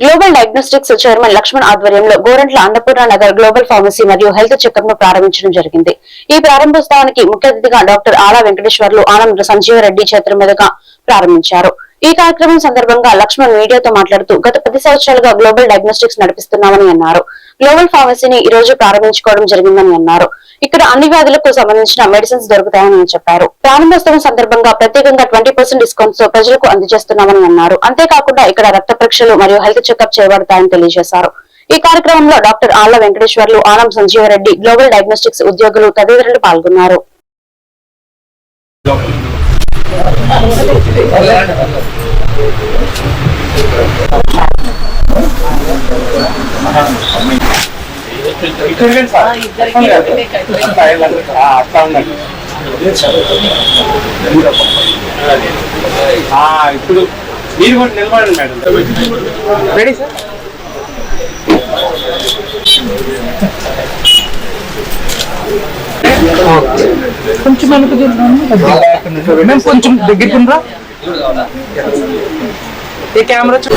Global diagnostics chairman Laxman ఆధ్వర్యంలో Gorantla Annapurna Nagar global pharmacy మరియు health చెకప్ను ప్రారంభించడం జరిగింది. ఈ ప్రారంభోత్సవానికి ముఖ్య అతిథిగా డాక్టర్ ఆలా వెంకటేశ్వర్లు ఆనంద్ సంజీవరెడ్డి చేతుల మీదుగా ప్రారంభించారు. ఈ కార్యక్రమం సందర్భంగా లక్ష్మణ్ మీడియాతో మాట్లాడుతూ గత పది సంవత్సరాలుగా గ్లోబల్ డయాగ్నోస్టిక్స్ నడిపిస్తున్నామని అన్నారు. గ్లోబల్ ఫార్మసీని ఈ రోజు ప్రారంభించుకోవడం జరిగిందని అన్నారు. ఇక్కడ అన్ని వ్యాధులకు సంబంధించిన మెడిసిన్స్ దొరుకుతాయని చెప్పారు. ప్రారంభోత్సవం సందర్భంగా ప్రత్యేకంగా ట్వంటీ పర్సెంట్ డిస్కౌంట్స్తో ప్రజలకు అందజేస్తున్నామని అన్నారు. అంతేకాకుండా ఇక్కడ రక్త పరీక్షలు మరియు హెల్త్ చెకప్ చేయబడతాయని తెలియజేశారు. ఈ కార్యక్రమంలో doctor Alla Venkateswarlu Anam Sanjeevareddy global diagnostics ఉద్యోగులు తదితరులు పాల్గొన్నారు. ఆ, ఇప్పుడు మీరు కూడా నిలబడండి మేడం రెడీ సార్ కొంచెం వెనక మేము కొంచెం దగ్గరికి రా ఈ కెమెరా చూ-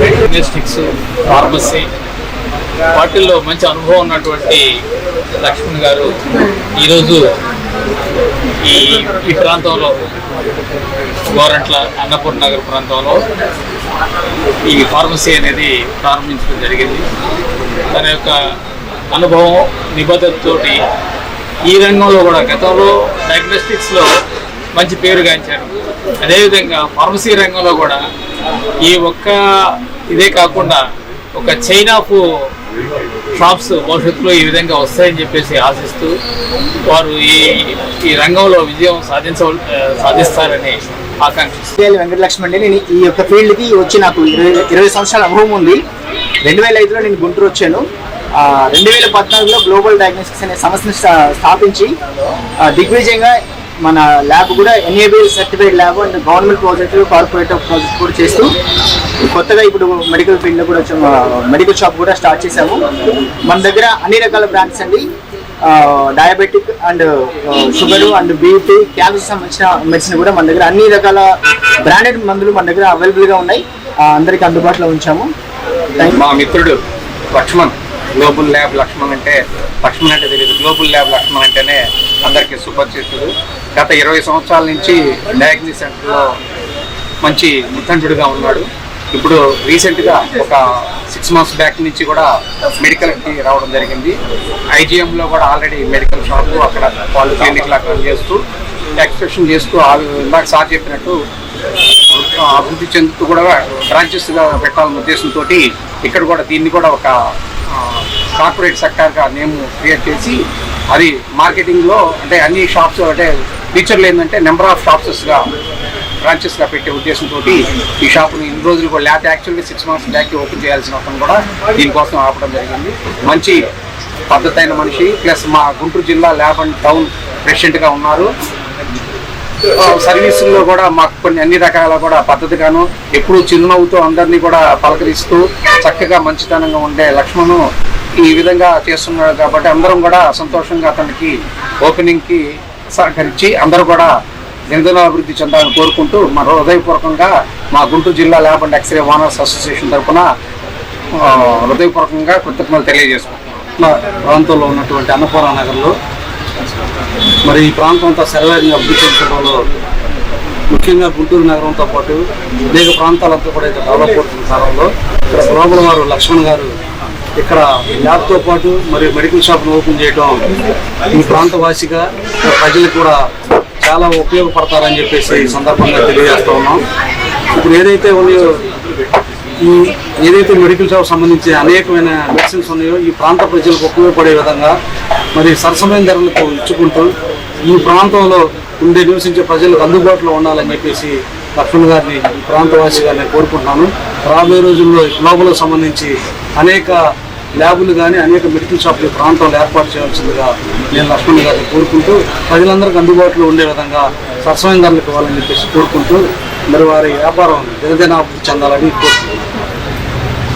దగ్గరికి ఫార్మసీ వాటిల్లో మంచి అనుభవం ఉన్నటువంటి లక్ష్మణ్ గారు ఈరోజు ఈ ఈ ప్రాంతంలో గోరంట్ల అన్నపూర్ణ నగర్ ప్రాంతంలో ఈ ఫార్మసీ అనేది ప్రారంభించడం జరిగింది. తన యొక్క అనుభవం నిబద్ధతతోటి ఈ రంగంలో కూడా గతంలో డయాగ్నోస్టిక్స్లో మంచి పేరుగాంచారు అదేవిధంగా ఫార్మసీ రంగంలో కూడా ఈ ఒక్క ఇదే కాకుండా ఒక చైన్ ఆఫ్ షాప్స్ భవిష్యత్తులో ఈ విధంగా వస్తాయని చెప్పేసి ఆశిస్తూ వారు ఈ ఈ రంగంలో విజయం సాధించ సాధిస్తారని ఆకాంక్షిస్తారు వెంకటలక్ష్మి అండి నేను ఈ యొక్క ఫీల్డ్కి వచ్చి నాకు ఇరవై ఇరవై సంవత్సరాల అనుభవం ఉంది. రెండు వేల ఐదులో నేను గుంటూరు వచ్చాను రెండు వేల పద్నాలుగులో గ్లోబల్ డయాగ్నోస్టిక్స్ అనే సంస్థను స్థాపించి ఆ, దిగ్విజయంగా మన ల్యాబ్ కూడా NABL certified lab and government ప్రాజెక్టులు కార్పొరేట్ ప్రాజెక్ట్ కూడా చేస్తూ కొత్తగా ఇప్పుడు మెడికల్ ఫీల్డ్లో కూడా మెడికల్ షాప్ కూడా స్టార్ట్ చేశాము. మన దగ్గర అన్ని రకాల బ్రాండ్స్ అండి. Diabetic and sugar and BP cancer సంబంధించిన మెడిసిన్ కూడా మన దగ్గర అన్ని రకాల బ్రాండెడ్ మందులు మన దగ్గర అవైలబుల్గా ఉన్నాయి. అందరికీ అందుబాటులో ఉంచాము. మా మిత్రుడు లక్ష్మణ్. గ్లోబల్ ల్యాబ్ లక్ష్మణ్ అంటే లక్ష్మణ్ అంటే తెలియదు. గ్లోబల్ ల్యాబ్ లక్ష్మణ్ అంటేనే అందరికీ సుపరిచితుడు. గత ఇరవై సంవత్సరాల నుంచి డయాగ్నీ సెంటర్లో మంచి ముత్తంటుడుగా ఉన్నాడు. ఇప్పుడు రీసెంట్గా ఒక సిక్స్ మంత్స్ బ్యాక్ నుంచి కూడా మెడికల్కి రావడం జరిగింది. ఐజీఎంలో కూడా ఆల్రెడీ మెడికల్ షాపు అక్కడ వాళ్ళు క్లినిక్లు అక్కడ చేస్తూ ఎక్స్ప్రెషన్ చేస్తూ ఇందాక సార్ చెప్పినట్టు అభివృద్ధి చెందుతూ కూడా బ్రాంచెస్గా పెట్టాలన్న ఉద్దేశంతో ఇక్కడ కూడా దీన్ని కూడా ఒక కార్పొరేట్ సెక్టార్గా నేమ్ క్రియేట్ చేసి అది మార్కెటింగ్లో అంటే అన్ని షాప్స్ అంటే ఫ్యూచర్లో ఏంటంటే నెంబర్ ఆఫ్ షాప్సెస్గా బ్రాంచెస్గా పెట్టే ఉద్దేశంతో ఈ షాపుని ఇన్ని రోజులు కూడా లేకపోతే యాక్చువల్గా సిక్స్ మంత్స్ బ్యాక్ ఓపెన్ చేయాల్సిన అవసరం కూడా దీనికోసం ఆపడం జరిగింది. మంచి పద్ధతైన మనిషి ప్లస్ మా గుంటూరు జిల్లా ల్యాబ్ అండ్ టౌన్ ప్రెసిడెంట్గా ఉన్నారు. సర్వీసుల్లో కూడా మాకు కొన్ని అన్ని రకాల కూడా పద్ధతిగాను ఎప్పుడు చిరునవ్వుతో అందరినీ కూడా పలకరిస్తూ చక్కగా మంచితనంగా ఉండే లక్ష్మణ్ ఈ విధంగా చేస్తున్నాడు కాబట్టి అందరం కూడా సంతోషంగా అతనికి ఓపెనింగ్కి సహకరించి అందరూ కూడా దినదిన అభివృద్ధి చెందాలని కోరుకుంటూ మన హృదయపూర్వకంగా మా గుంటూరు జిల్లా lab and X ray owners association తరఫున హృదయపూర్వకంగా కృతజ్ఞతలు తెలియజేసుకుంటున్నాం. ప్రాంతంలో ఉన్నటువంటి అన్నపూర్ణ నగర్లో మరి ఈ ప్రాంతం అంతా శరవేగంగా అభివృద్ధి చెందడంలో ముఖ్యంగా గుంటూరు నగరంతో పాటు అనేక ప్రాంతాలంతా కూడా ఇక్కడ డెవలప్ అవుతున్న కాలంలో ఇక్కడ గ్లోబల్ వారు లక్ష్మణ్ గారు ఇక్కడ ల్యాబ్తో పాటు మరియు మెడికల్ షాప్ను ఓపెన్ చేయడం ఈ ప్రాంత వాసిగా కూడా చాలా ఉపయోగపడతారని చెప్పేసి ఈ సందర్భంగా తెలియజేస్తా ఉన్నాం. ఇప్పుడు ఏదైతే ఉన్నాయో ఈ ఏదైతే మెడికల్ షాప్ సంబంధించి అనేకమైన మెడిసిన్స్ ఉన్నాయో ఈ ప్రాంత ప్రజలకు ఉపయోగపడే విధంగా మరి సరసమైన ధరలకు ఇచ్చుకుంటూ ఈ ప్రాంతంలో ఉండే నివసించే ప్రజలకు అందుబాటులో ఉండాలని చెప్పేసి లక్ష్మణ్ గారిని ఈ ప్రాంతవాసి గారిని కోరుకుంటున్నాను. రాబోయే రోజుల్లో ఈ గ్లోబల్కి సంబంధించి అనేక ల్యాబులు కానీ అనేక మెడికల్ షాపులు ఈ ప్రాంతంలో ఏర్పాటు చేయాల్సిందిగా నేను లక్ష్మణ్ గారిని కోరుకుంటూ ప్రజలందరికీ అందుబాటులో ఉండే విధంగా సరసమైన ఇవ్వాలని చెప్పేసి కోరుకుంటూ మరి వారి వ్యాపారం దినదినాభివృద్ధి చెందాలని కోరుకుంటున్నాను.